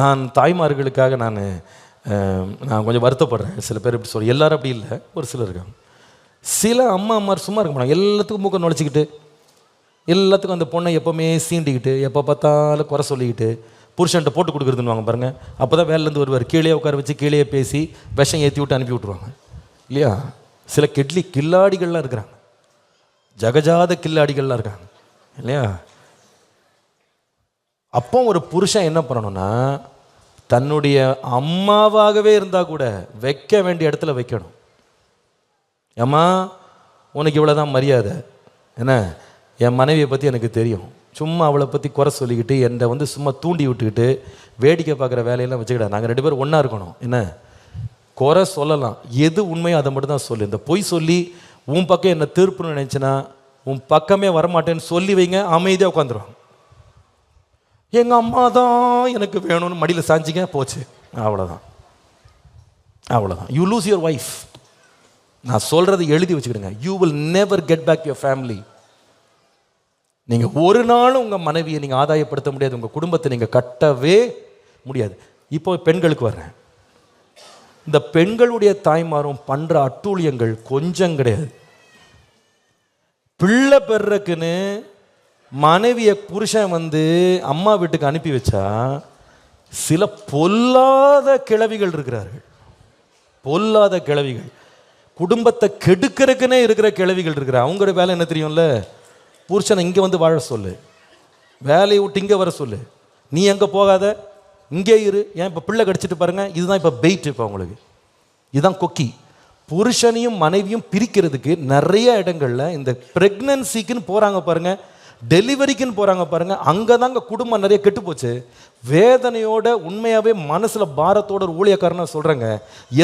நான் தாய்மார்களுக்காக நான் நான் கொஞ்சம் வருத்தப்படுறேன். சில பேர் இப்படி சொல்கிறேன் எல்லாரும் அப்படி இல்லை. ஒரு சிலர் இருக்காங்க. சில அம்மா அம்மார் சும்மா இருக்க மாட்டாங்க. எல்லாத்துக்கும் மூக்கம் நுழைச்சிக்கிட்டு எல்லாத்துக்கும் அந்த பொண்ணை எப்போவுமே சீண்டிக்கிட்டு எப்போ பார்த்தாலும் குறை சொல்லிக்கிட்டு புருஷன்ட்ட போட்டு கொடுக்குறதுன்னு பாருங்கள் அப்போ தான் வேலையிலேருந்து வருவார். கீழே உட்கார வச்சு கீழே பேசி விஷம் ஏற்றி விட்டு அனுப்பி விட்ருவாங்க இல்லையா? சில கெட்லி கில்லாடிகள்லாம் இருக்கிறாங்க. ஜகஜாத கில்லாடிகள்லாம் இருக்காங்க. இல்லையா? அப்போ ஒரு புருஷன் என்ன பண்ணணும்னா தன்னுடைய அம்மாவாகவே இருந்தால் கூட வைக்க வேண்டிய இடத்துல வைக்கணும். ஏம்மா உனக்கு இவ்வளோதான் மரியாதை. என்ன? என் மனைவியை பற்றி எனக்கு தெரியும். சும்மா அவளை பற்றி குறை சொல்லிக்கிட்டு என்னை வந்து சும்மா தூண்டி விட்டுக்கிட்டு வேடிக்கை பார்க்குற வேலையெல்லாம் வச்சுக்கிட்டா நாங்கள் ரெண்டு பேரும் ஒன்றா இருக்கணும். என்ன? குறை சொல்லலாம். எது உண்மையோ அதை மட்டும் தான் சொல்லு. இந்த பொய் சொல்லி உன் பக்கம் என்னை தீர்ப்புன்னு நினச்சினா உன் பக்கமே வரமாட்டேன்னு சொல்லி வைங்க அமைதியாக உட்காந்துருவாங்க எங்கள் அம்மா தான் எனக்கு வேணும்னு மடியில் சாஞ்சிங்க போச்சு. அவ்வளோதான் அவ்வளோதான் யூ லூஸ் யுவர் ஒய்ஃப் நான் சொல்கிறத எழுதி வச்சுக்கிடுங்க. You will never get back your family நீங்கள் ஒரு நாளும் உங்கள் மனைவியை நீங்கள் ஆதாயப்படுத்த முடியாது. உங்கள் குடும்பத்தை நீங்கள் கட்டவே முடியாது. இப்போ பெண்களுக்கு வர்றேன். இந்த பெண்களுடைய தாய்மாரும் பண்ணுற அட்டூழியங்கள் கொஞ்சம் கிடையாது. பிள்ளை பெறக்குன்னு மனைவியை புருஷன் வந்து அம்மா வீட்டுக்கு அனுப்பி வச்சா சில பொல்லாத கிழவிகள் இருக்கிறார்கள். பொல்லாத கிழவிகள். குடும்பத்தை கெடுக்கிறதுக்குன்னே இருக்கிற கிழவிகள் இருக்கிற அவங்களோட வேலை என்ன தெரியும்ல? புருஷனை இங்கே வந்து வாழ சொல்லு. வேலையை விட்டு இங்கே வர சொல்லு. நீ எங்கே போகாத? இங்கே இரு. ஏன் இப்போ பிள்ளை கடிச்சிட்டு பாருங்க. இதுதான் இப்போ பெயிட் இப்போ உங்களுக்கு இதுதான் கொக்கி. புருஷனையும் மனைவியும் பிரிக்கிறதுக்கு நிறைய இடங்களில் இந்த ப்ரெக்னன்சிக்குன்னு போகிறாங்க பாருங்கள் டெலிவரிக்குன்னு போகிறாங்க பாருங்கள் அங்கே தாங்க குடும்பம் நிறைய கெட்டு போச்சு வேதனையோட உண்மையாகவே மனசில் பாரத்தோட ஒரு ஊழியக்காரனா சொல்கிறேங்க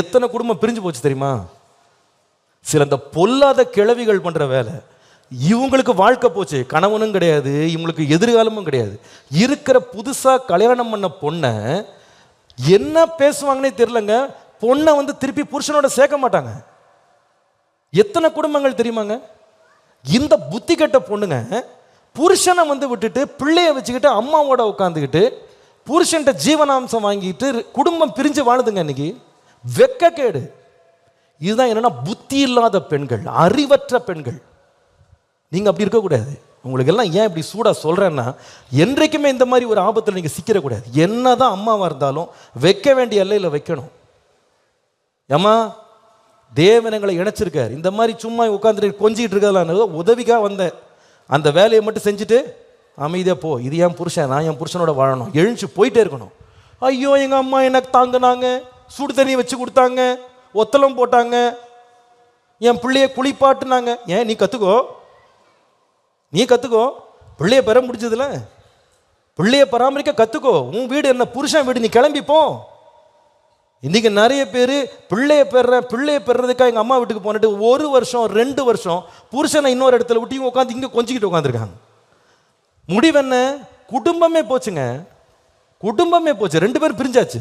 எத்தனை குடும்பம் பிரிஞ்சு போச்சு தெரியுமா? சில இந்த பொல்லாத கிழவிகள் பண்ணுற வேலை. இவங்களுக்கு வாழ்க்கை போச்சு. கணவனும் கிடையாது இவங்களுக்கு எதிர்காலமும் கிடையாது. இருக்கிற புதுசாக கல்யாணம் பண்ண பொண்ணை என்ன பேசுவாங்கன்னே தெரிலங்க பொண்ணை வந்து திருப்பி புருஷனோட சேர்க்க மாட்டாங்க. எத்தனை குடும்பங்கள் தெரியுமாங்க? இந்த புத்தி கெட்ட பொண்ணுங்க புருஷனை வந்து விட்டுட்டு பிள்ளைய வச்சுக்கிட்டு அம்மாவோட உட்காந்துக்கிட்டு புருஷன்கிட்ட ஜீவனாம்சம் வாங்கிட்டு குடும்பம் பிரிஞ்சு வாழுதுங்க இன்னைக்கு. வெக்கக்கேடு. இதுதான் என்னன்னா புத்தி இல்லாத பெண்கள் அறிவற்ற பெண்கள். நீங்க அப்படி இருக்கக்கூடாது. உங்களுக்கு எல்லாம் ஏன் இப்படி சூடாக சொல்கிறேன்னா என்றைக்குமே இந்த மாதிரி ஒரு ஆபத்தில் நீங்கள் சிக்கிடக்கூடாது. என்னதான் அம்மாவாக இருந்தாலும் வைக்க வேண்டிய எல்லையில் வைக்கணும். ஏம்மா தேவனங்களை இணைச்சிருக்காரு இணைச்சிருக்கார். இந்த மாதிரி சும்மா உட்காந்துட்டு கொஞ்சிக்கிட்டு இருக்கிறதெல்லாம் உதவிக்காக வந்தேன். அந்த வேலையை மட்டும் செஞ்சுட்டு அமைதியாக போ இது என் புருஷன் நான் என் புருஷனோட வாழணும். எழுந்து போயிட்டே இருக்கணும். ஐயோ எங்கள் அம்மா எனக்கு தாங்கினாங்க? சுடு தண்ணி வச்சு கொடுத்தாங்க. ஒத்தளம் போட்டாங்க. என் பிள்ளைய குளிப்பாட்டுனாங்க. ஏன் நீ கற்றுக்கோ நீ கற்றுக்கோ பிள்ளைய பெற முடிஞ்சதுல? பிள்ளைய பராமரிக்க கற்றுக்கோ உன் வீடு என்ன புருஷன் வீடு நீ கிளம்பிப்போம் இன்றைக்கி நிறைய பேர் பிள்ளைய பெறேன் பிள்ளைய பெறதுக்காக எங்கள் அம்மா வீட்டுக்கு போனிட்டு ஒரு வருஷம் ரெண்டு வருஷம் புருஷனை இன்னொரு இடத்துல விட்டு இவங்க உட்காந்து இங்கே கொஞ்சிக்கிட்டு உட்காந்துருக்காங்க முடிவென்ன குடும்பமே போச்சுங்க. குடும்பமே போச்சு. ரெண்டு பேரும் பிரிஞ்சாச்சு.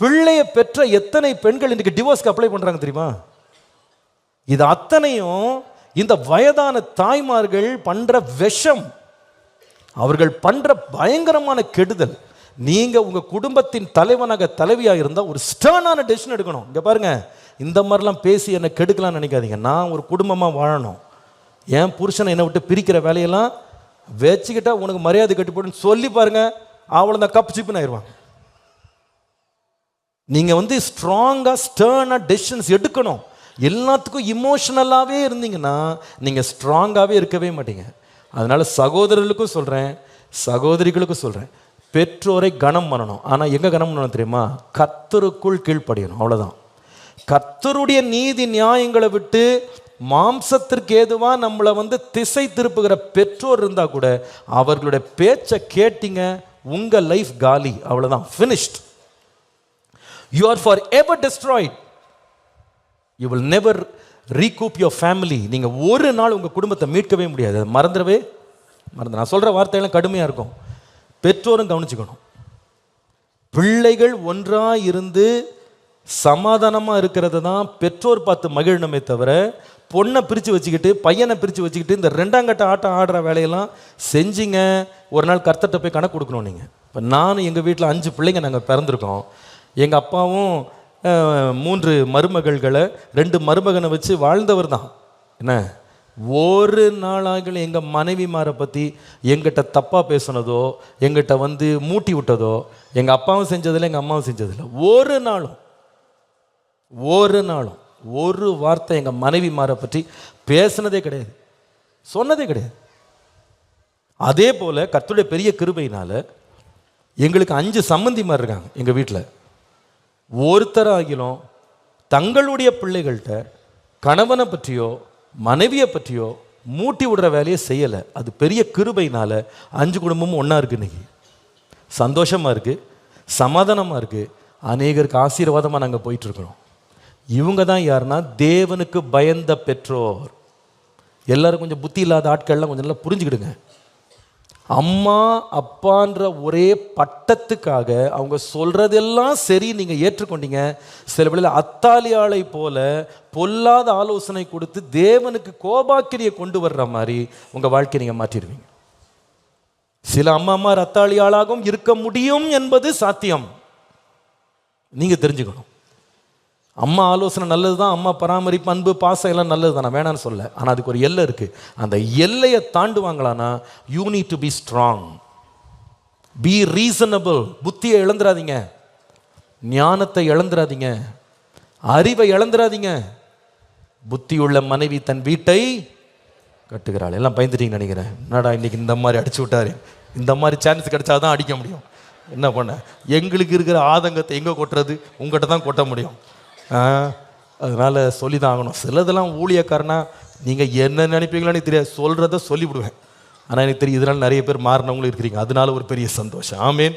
பிள்ளைய பெற்ற எத்தனை பெண்கள் இன்னைக்கு டிவோர்ஸ்க்கு அப்ளை பண்ணுறாங்க தெரியுமா? இது அத்தனையும் இந்த வயதான தாய்மார்கள் பண்ற விஷம். அவர்கள் பண்ற பயங்கரமான கெடுதல். நீங்கள் உங்கள் குடும்பத்தின் தலைவனாக தலைவியாக இருந்தால் ஒரு ஸ்டர்னான டெசிஷன் எடுக்கணும். இங்கே பாருங்கள் இந்த மாதிரிலாம் பேசி என்னை கெடுக்கலாம்னு நினைக்காதீங்க. நான் ஒரு குடும்பமாக வாழணும். என் புருஷனை என்னை விட்டு பிரிக்கிற வேலையெல்லாம் வச்சுக்கிட்டா உனக்கு மரியாதை கட்டி போடுன்னு சொல்லி பாருங்க அவ்வளோதான் கப் சிப்புன்னு ஆயிடுவாங்க நீங்கள் வந்து ஸ்ட்ராங்காக ஸ்டர்னாக டெசிஷன்ஸ் எடுக்கணும். எல்லாத்துக்கும் இமோஷனலாகவே இருந்தீங்கன்னா நீங்கள் ஸ்ட்ராங்காகவே இருக்கவே மாட்டீங்க. அதனால் சகோதரர்களுக்கும் சொல்கிறேன் சகோதரிகளுக்கும் சொல்கிறேன் பெற்றோரை கனம் பண்ணணும். ஆனால் எங்கே கனம் பண்ணணும் தெரியுமா? கத்தருக்குள் கீழ்ப்படியணும். அவ்வளோதான் கத்தருடைய நீதி நியாயங்களை விட்டு மாம்சத்திற்கு ஏதுவாக நம்மளை வந்து திசை திருப்புகிற பெற்றோர் இருந்தால் கூட அவர்களுடைய பேச்சை கேட்டீங்க உங்கள் லைஃப் காலி. அவ்வளோதான் finished you are forever destroyed you will never recoup your family நீங்கள் ஒரு நாள் உங்கள் குடும்பத்தை மீட்கவே முடியாது. மறந்துடவே மறந்து. நான் சொல்கிற வார்த்தையெல்லாம் கடுமையாக இருக்கும். பெற்றோரும் கவனிச்சுக்கணும். பிள்ளைகள் ஒன்றாக இருந்து சமாதானமாக இருக்கிறத தான் பெற்றோர் பார்த்து மகிழணுமே தவிர பொண்ணை பிரித்து வச்சுக்கிட்டு பையனை பிரித்து வச்சுக்கிட்டு இந்த ரெண்டாம் கட்ட ஆட்டம் ஆடுற வேலையெல்லாம் செஞ்சீங்க. ஒரு நாள் கர்த்தட்ட போய் கணக்கு கொடுக்கணும் நீங்கள் இப்போ நானும் எங்கள் வீட்டில் அஞ்சு பிள்ளைங்க நாங்கள் பிறந்திருக்கோம். எங்கள் அப்பாவும் மூன்று மருமகள்களை ரெண்டு மருமகனை வச்சு வாழ்ந்தவர் தான். என்ன? ஒரு நாளாக எங்கள் மனைவிமாரை பற்றி எங்கிட்ட தப்பாக பேசுனதோ எங்கிட்ட வந்து மூட்டி விட்டதோ எங்கள் அப்பாவும் செஞ்சதில்லை எங்கள் அம்மாவும் செஞ்சதில்லை. ஒரு நாளும் ஒரு நாளும் ஒரு வார்த்தை எங்கள் மனைவிமாரை பற்றி பேசுனதே கிடையாது. சொன்னதே கிடையாது. அதே போல் கத்துடைய பெரிய கிருபையினால் எங்களுக்கு அஞ்சு சம்மந்திமார் இருக்காங்க எங்கள் வீட்டில் ஒருத்தராகிலும் தங்களுடைய பிள்ளைகள்கிட்ட கணவனை பற்றியோ மனைவியை பற்றியோ மூட்டி விடுற வேலையை செய்யலை. அது பெரிய கிருபைனால அஞ்சு குடும்பமும் ஒன்றா இருக்கு இன்னைக்கு. சந்தோஷமாக இருக்குது சமாதானமாக இருக்குது அநேகருக்கு ஆசீர்வாதமாக நாங்கள் போயிட்டுருக்குறோம். இவங்க தான் யாருன்னா தேவனுக்கு பயந்த பெற்றோர். எல்லோரும் கொஞ்சம் புத்தி இல்லாத ஆட்கள்லாம் கொஞ்சம் நல்லா புரிஞ்சுக்கிடுங்க. அம்மா அப்பான்ற ஒரே பட்டத்துக்காக அவங்க சொல்றதெல்லாம் சரி நீங்க ஏற்றுக்கொண்டீங்க. சில வேளையில் அத்தாலியாளை போல பொல்லாத ஆலோசனை கொடுத்து தேவனுக்கு கோபாக்கிரியை கொண்டு வர்ற மாதிரி உங்க வாழ்க்கையை நீங்க மாற்றிடுவீங்க. சில அம்மா அம்மா ரத்தாளியாளாகவும் இருக்க முடியும் என்பது சாத்தியம். நீங்க தெரிஞ்சுக்கணும். அம்மா ஆலோசனை நல்லது தான் அம்மா பராமரிப்பு அன்பு பாசம் எல்லாம் நல்லது தான் நான் வேணான்னு சொல்ல. ஆனால் அதுக்கு ஒரு எல்லை இருக்குது அந்த எல்லையை தாண்டுவாங்களான்னா you need to be strong be reasonable புத்தியை இழந்துடாதீங்க ஞானத்தை இழந்துடாதீங்க அறிவை இழந்துடாதீங்க புத்தியுள்ள மனைவி தன் வீட்டை கட்டுகிறாள். எல்லாம் பயந்துட்டீங்கன்னு நினைக்கிறேன். என்னடா இன்னைக்கு இந்த மாதிரி அடிச்சு விட்டாரு? இந்த மாதிரி சான்ஸ் கிடைச்சாதான் அடிக்க முடியும். என்ன பண்ண? எங்களுக்கு இருக்கிற ஆதங்கத்தை எங்கே கொட்டுறது? உங்கள்கிட்ட தான் கொட்ட முடியும். அதனால் சொல்லி தான் ஆகணும் சிலதெல்லாம் ஊழியக்காரனா நீங்கள் என்ன நினைப்பீங்களோ எனக்கு தெரியாது. சொல்கிறத சொல்லிவிடுவேன். ஆனால் எனக்கு தெரியும் இதனால் நிறைய பேர் மாறினவங்களும் இருக்கிறீங்க. அதனால ஒரு பெரிய சந்தோஷம். ஆமீன்.